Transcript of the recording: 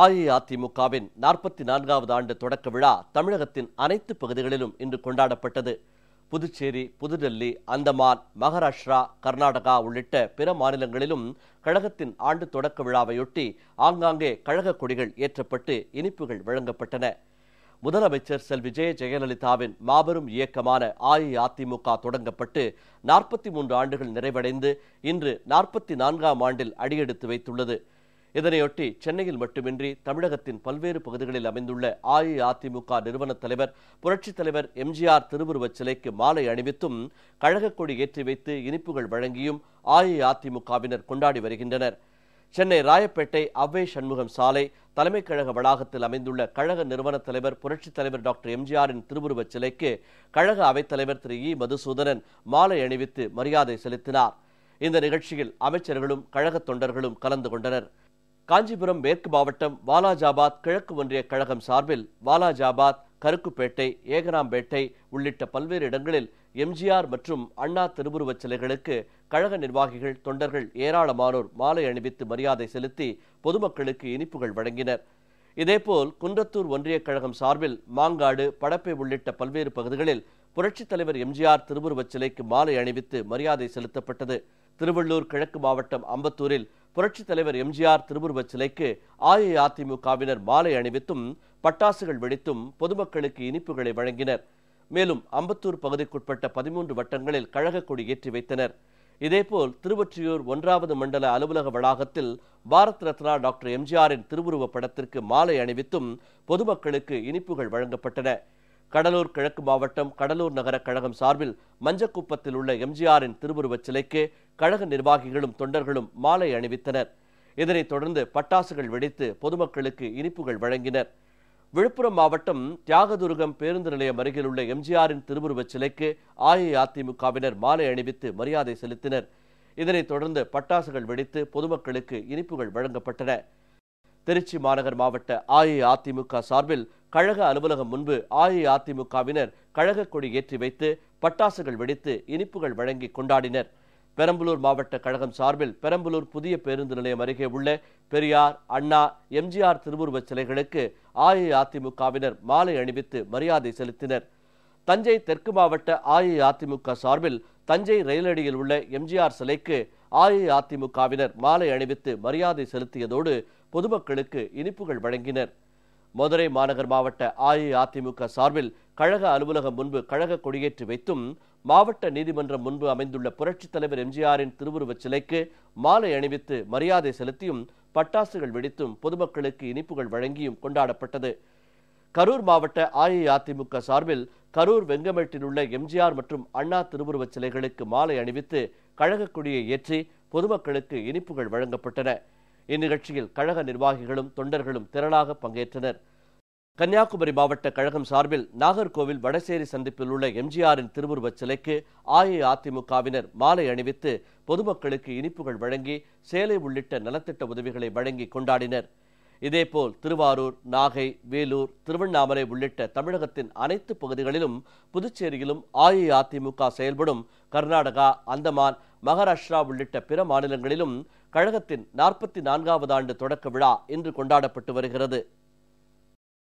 அஇஅதிமுகவின் நாற்பத்தி நான்காவது ஆண்டு தொடக்க விழா தமிழகத்தின் அனைத்து பகுதிகளிலும் இன்று கொண்டாடப்பட்டது. புதுச்சேரி புதுடெல்லி அந்தமான் மகாராஷ்டிரா கர்நாடகா உள்ளிட்ட பிற மாநிலங்களிலும் கழகத்தின் ஆண்டு தொடக்க விழாவையொட்டி ஆங்காங்கே கழக கொடிகள் ஏற்றப்பட்டு இனிப்புகள் வழங்கப்பட்டன. முதலமைச்சர் செல்வி ஜெய ஜெயலலிதாவின் மாபெரும் இயக்கமான அஇஅதிமுக தொடங்கப்பட்டு நாற்பத்தி மூன்று ஆண்டுகள் நிறைவடைந்து இன்று நாற்பத்தி நான்காம் ஆண்டில் அடியெடுத்து வைத்துள்ளது. இதனையொட்டி சென்னையில் மட்டுமின்றி தமிழகத்தின் பல்வேறு பகுதிகளில் அமைந்துள்ள அஇஅதிமுக நிறுவன தலைவர் புரட்சித் தலைவர் எம்ஜிஆர் திருவுருவச் சிலைக்கு மாலை அணிவித்தும் கழகக் கொடி ஏற்றி வைத்து இனிப்புகள் வழங்கியும் அஇஅதிமுகவினர் கொண்டாடி வருகின்றனர். சென்னை ராயப்பேட்டை அவ்வை சண்முகம் சாலை தலைமைக் கழக வளாகத்தில் அமைந்துள்ள கழக நிறுவன தலைவர் புரட்சித் தலைவர் டாக்டர் எம்ஜிஆரின் திருவுருவச் சிலைக்கு கழக அவைத்தலைவர் திரு இ. மதுசூதனன் மாலை அணிவித்து மரியாதை செலுத்தினார். இந்த நிகழ்ச்சியில் அமைச்சர்களும் கழக தொண்டர்களும் கலந்து கொண்டனர். காஞ்சிபுரம் மேற்கு மாவட்டம் வாலாஜாபாத் கிழக்கு ஒன்றிய கழகம் சார்பில் வாலாஜாபாத் கருக்குப்பேட்டை ஏகனாம்பேட்டை உள்ளிட்ட பல்வேறு இடங்களில் எம்ஜிஆர் மற்றும் அண்ணா திருவுருவச் சிலைகளுக்கு கழக நிர்வாகிகள் தொண்டர்கள் ஏராளமானோர் மாலை அணிவித்து மரியாதை செலுத்தி பொதுமக்களுக்கு இனிப்புகள் வழங்கினர். இதேபோல் குன்றத்தூர் ஒன்றிய கழகம் சார்பில் மாங்காடு படப்பை உள்ளிட்ட பல்வேறு பகுதிகளில் புரட்சித் தலைவர் எம்ஜிஆர் திருவுருவச் சிலைக்கு மாலை அணிவித்து மரியாதை செலுத்தப்பட்டது. திருவள்ளூர் கிழக்கு மாவட்டம் அம்பத்தூரில் புரட்சித் தலைவர் எம்ஜிஆர் திருவுருவச் சிலைக்கு அஇஅதிமுகவினர் மாலை அணிவித்தும் பட்டாசுகள் வெடித்தும் பொதுமக்களுக்கு இனிப்புகளை வழங்கினர். மேலும் அம்பத்தூர் பகுதிக்குட்பட்ட பதிமூன்று வட்டங்களில் கழக கொடி ஏற்றி வைத்தனர். இதேபோல் திருவொற்றியூர் ஒன்றாவது மண்டல அலுவலக வளாகத்தில் பாரத் ரத்னா டாக்டர் எம்ஜிஆரின் திருவுருவப் படத்திற்கு மாலை அணிவித்தும் பொதுமக்களுக்கு இனிப்புகள் வழங்கப்பட்டன. கடலூர் கிழக்கு மாவட்டம் கடலூர் நகர கழகம் சார்பில் மஞ்சக்குப்பத்தில் உள்ள எம்ஜிஆரின் திருவுருவச் சிலைக்கு கழக நிர்வாகிகளும் தொண்டர்களும் மாலை அணிவித்தனர். இதனைத் தொடர்ந்து பட்டாசுகள் வெடித்து பொதுமக்களுக்கு இனிப்புகள் வழங்கினர். விழுப்புரம் மாவட்டம் தியாகதுருகம் பேருந்து நிலையம் அருகில் உள்ள எம்ஜிஆரின் திருவுருவச் சிலைக்கு அஇஅதிமுகவினர் மாலை அணிவித்து மரியாதை செலுத்தினர். இதனைத் தொடர்ந்து பட்டாசுகள் வெடித்து பொதுமக்களுக்கு இனிப்புகள் வழங்கப்பட்டன. திருச்சி மாநகர் மாவட்ட அஇஅதிமுக சார்பில் கழக அலுவலகம் முன்பு அஇஅதிமுகவினர் கழக கொடி ஏற்றி வைத்து பட்டாசுகள் வெடித்து இனிப்புகள் வழங்கி கொண்டாடினர். பெரம்பலூர் மாவட்ட கழகம் சார்பில் பெரம்பலூர் புதிய பேருந்து நிலையம் அருகே உள்ள பெரியார் அண்ணா எம்ஜிஆர் திருவுருவச் சிலைகளுக்கு அஇஅதிமுகவினர் மாலை அணிவித்து மரியாதை செலுத்தினர். தஞ்சை தெற்கு மாவட்ட அஇஅதிமுக சார்பில் தஞ்சை ரயிலடியில் உள்ள எம்ஜிஆர் சிலைக்கு அஇஅதிமுகவினர் மாலை அணிவித்து மரியாதை செலுத்தியதோடு பொதுமக்களுக்கு இனிப்புகள் வழங்கினர். மதுரை மாநகர் மாவட்ட அஇஅதிமுக சார்பில் கழக அலுவலகம் முன்பு கழக கொடியேற்றி வைத்தும் மாவட்ட நீதிமன்றம் முன்பு அமைந்துள்ள புரட்சித் தலைவர் எம்ஜிஆரின் திருவுருவச் சிலைக்கு மாலை அணிவித்து மரியாதை செலுத்தியும் பட்டாசுகள் வெடித்தும் பொதுமக்களுக்கு இனிப்புகள் வழங்கியும் கொண்டாடப்பட்டது. கரூர் மாவட்ட அஇஅதிமுக சார்பில் கரூர் வெங்கமேட்டில் உள்ள எம்ஜிஆர் மற்றும் அண்ணா திருவுருவச் சிலைகளுக்கு மாலை அணிவித்து கழக கொடியை ஏற்றி பொதுமக்களுக்கு இனிப்புகள் வழங்கப்பட்டன. இந்நிகழ்ச்சியில் கழக நிர்வாகிகளும் தொண்டர்களும் திரளாக பங்கேற்றனர். கன்னியாகுமரி மாவட்ட கழகம் சார்பில் நாகர்கோவில் வடசேரி சந்திப்பில் உள்ள எம்ஜிஆரின் திருவுருவச் சிலைக்கு அஇஅதிமுகவினர் மாலை அணிவித்து பொதுமக்களுக்கு இனிப்புகள் வழங்கி சேலை உள்ளிட்ட நலத்திட்ட உதவிகளை வழங்கி கொண்டாடினர். இதேபோல் திருவாரூர் நாகை வேலூர் திருவண்ணாமலை உள்ளிட்ட தமிழகத்தின் அனைத்து பகுதிகளிலும் புதுச்சேரியிலும் அஇஅதிமுக செயல்படும் கர்நாடகா அந்தமான் மகாராஷ்டிரா உள்ளிட்ட பிற மாநிலங்களிலும் கழகத்தின் நாற்பத்தி நான்காவது ஆண்டு தொடக்க விழா இன்று கொண்டாடப்பட்டு வருகிறது.